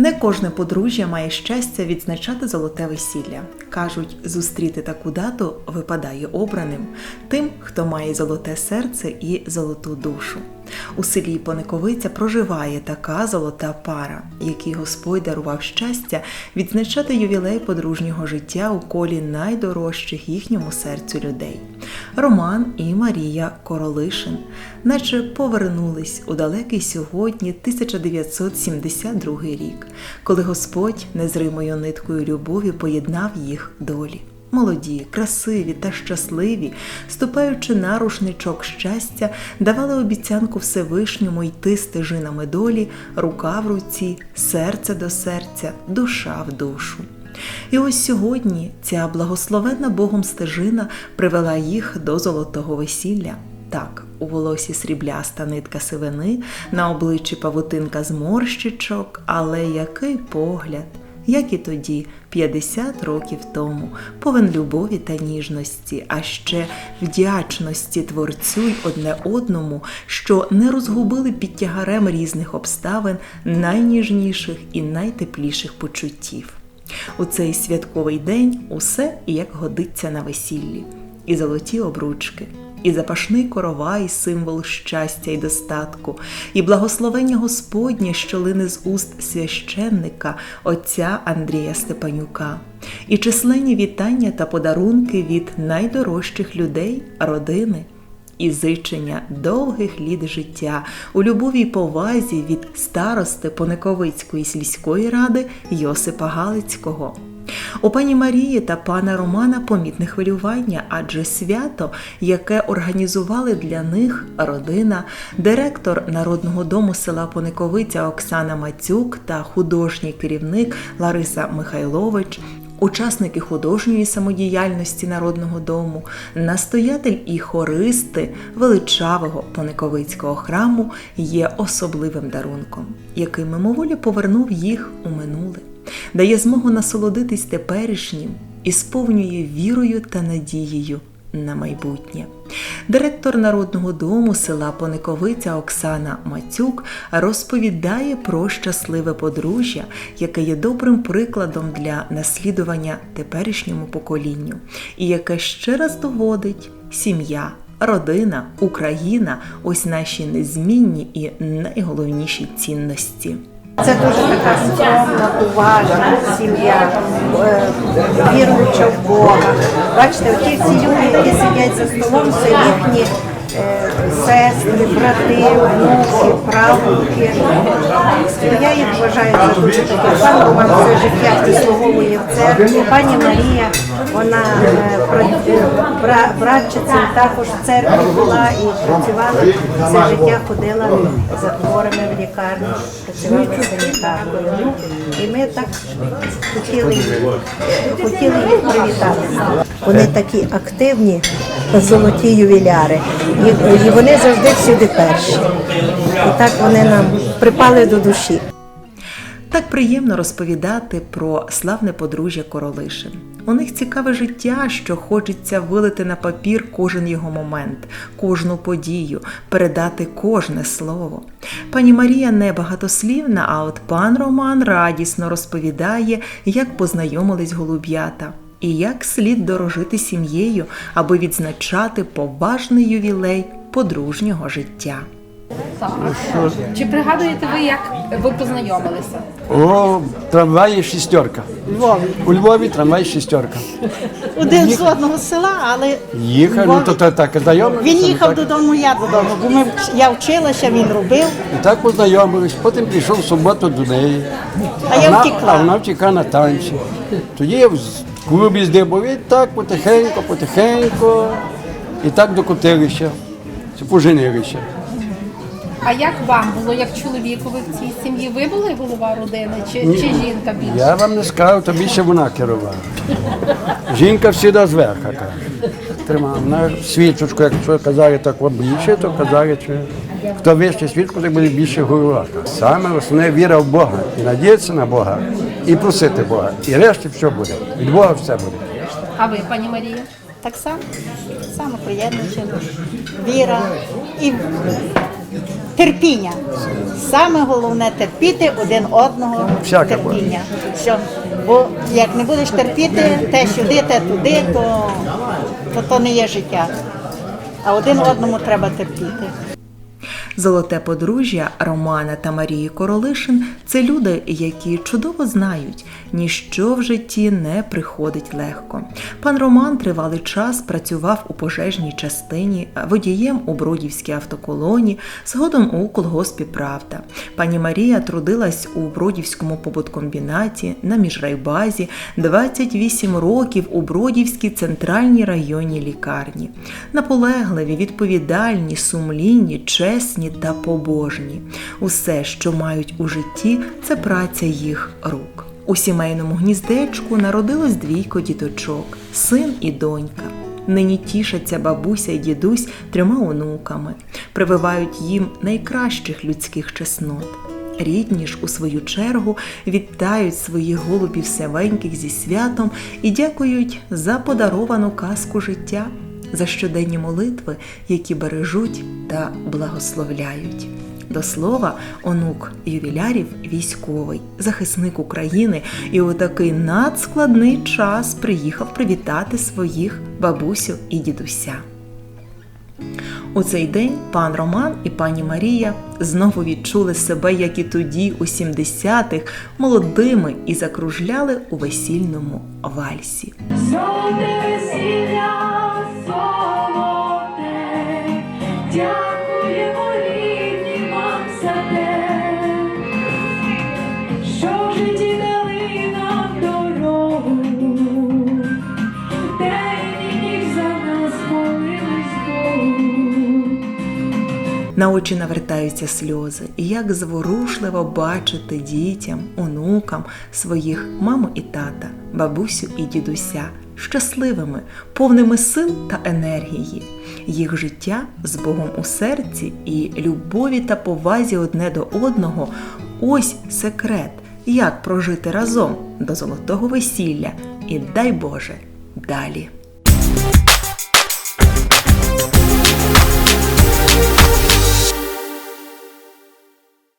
Не кожне подружжя має щастя відзначати золоте весілля. Кажуть, зустріти таку дату випадає обраним тим, хто має золоте серце і золоту душу. У селі Пониковиця проживає така золота пара, якій Господь дарував щастя відзначати ювілей подружнього життя у колі найдорожчих їхньому серцю людей. Роман і Марія Королишин, наче повернулись у далекий сьогодні 1972 рік, коли Господь незримою ниткою любові поєднав їх долі. Молоді, красиві та щасливі, ступаючи на рушничок щастя, давали обіцянку Всевишньому йти стежинами долі, рука в руці, серце до серця, душа в душу. І ось сьогодні ця благословенна Богом стежина привела їх до золотого весілля. Так, у волосі срібляста нитка сивини, на обличчі павутинка зморщичок, але який погляд, як і тоді, 50 років тому, повен любові та ніжності, а ще вдячності творцю й одне одному, що не розгубили під тягарем різних обставин найніжніших і найтепліших почуттів. У цей святковий день усе як годиться на весіллі, і золоті обручки, і запашний коровай, символ щастя і достатку, і благословення Господнє, що лине з уст священника, отця Андрія Степанюка, і численні вітання та подарунки від найдорожчих людей, родини. І зичення довгих літ життя у любові повазі від старости Пониковицької сільської ради Йосипа Галицького. У пані Марії та пана Романа помітне хвилювання, адже свято, яке організували для них родина, директор Народного дому села Пониковиця Оксана Мацюк та художній керівник Лариса Михайлович. Учасники художньої самодіяльності Народного дому, настоятель і хористи величавого Пониковицького храму є особливим дарунком, який мимоволі повернув їх у минуле, дає змогу насолодитись теперішнім і сповнює вірою та надією на майбутнє. Директор Народного дому села Пониковиця Оксана Мацюк розповідає про щасливе подружжя, яке є добрим прикладом для наслідування теперішньому поколінню, і яке ще раз доводить сім'я. Родина, Україна ось наші незмінні і найголовніші цінності. Це дуже така скромна, уважна сім'я, е, віруюча в Бога. Бачите, оті всі люди, які сидять за столом, це їхні е, сестри, брати, внуки, правнуки. Я їх за таке. Пан Роман все життя прислуговує в церкві. Пані Марія, вона е, е, бра- братчицею також в церкві була і працювала все життя, ходила за хворими в лікарню, працювала санітаркою. І ми так хотіли, хотіли їх привітати. Вони такі активні, золоті ювіляри. І, і вони завжди всюди перші. І так вони нам припали до душі. Так приємно розповідати про славне подружжя Королишин. У них цікаве життя, що хочеться вилити на папір кожен його момент, кожну подію, передати кожне слово. Пані Марія не багатослівна, а от пан Роман радісно розповідає, як познайомились голуб'ята. І як слід дорожити сім'єю, аби відзначати поважний ювілей подружнього життя. Так. Чи пригадуєте ви, як ви познайомилися? О, трамваї шістерка. У Львові трамвай шістерка. Один з одного села, але Їхав, ну то, то так знайомилися. він ну, їхав так. додому, я додому, бо ми, я вчилася, він робив, І так познайомились. Потім прийшов в суботу до неї. а я вона, втекла. а вона втікла на танці. Тоді я в клубі здибав і так потихеньку, потихеньку. І так до котилища. Це поженилися. А як вам було, як чоловікові в цій сім'ї? Ви були голова родини чи, чи жінка більше? Я вам не скажу, то більше вона керувала. Жінка завжди зверху каже. Тримала. Вона свічечку, якщо казали так більше, то казали, що хто вище свічку, так буде більше голова. Саме основне віра в Бога. І надіятися на Бога, і просити Бога. І решті все буде. Від Бога все буде. А ви, пані Марія? Так само, само приєднуючи, віра і терпіння. Саме головне терпіти один одного Всяке терпіння. Що, бо як не будеш терпіти те сюди, те туди, то, то, то не є життя. А один одному треба терпіти. Золоте подружжя Романа та Марії Королишин це люди, які чудово знають, ніщо в житті не приходить легко. Пан Роман тривалий час працював у пожежній частині, водієм у Бродівській автоколоні, згодом у колгоспі Правда. Пані Марія трудилась у Бродівському побуткомбінаті на міжрайбазі 28 років у Бродівській центральній районній лікарні. Наполегливі, відповідальні, сумлінні, чесні та побожні. Усе, що мають у житті, це праця їх рук. У сімейному гніздечку народилось двійко діточок, син і донька. Нині тішаться бабуся і дідусь трьома онуками, прививають їм найкращих людських чеснот. Рідні ж у свою чергу вітають своїх голубів севеньких зі святом і дякують за подаровану казку життя, за щоденні молитви, які бережуть та благословляють. До слова, онук ювілярів військовий, захисник України, і у такий надскладний час приїхав привітати своїх бабусю і дідуся. У цей день пан Роман і пані Марія знову відчули себе, як і тоді, у 70-х, молодими і закружляли у весільному вальсі. Весілля, На очі навертаються сльози, і як зворушливо бачити дітям, онукам своїх маму і тата, бабусю і дідуся щасливими, повними сил та енергії. Їх життя з Богом у серці і любові та повазі одне до одного ось секрет, як прожити разом до золотого весілля. І дай Боже далі.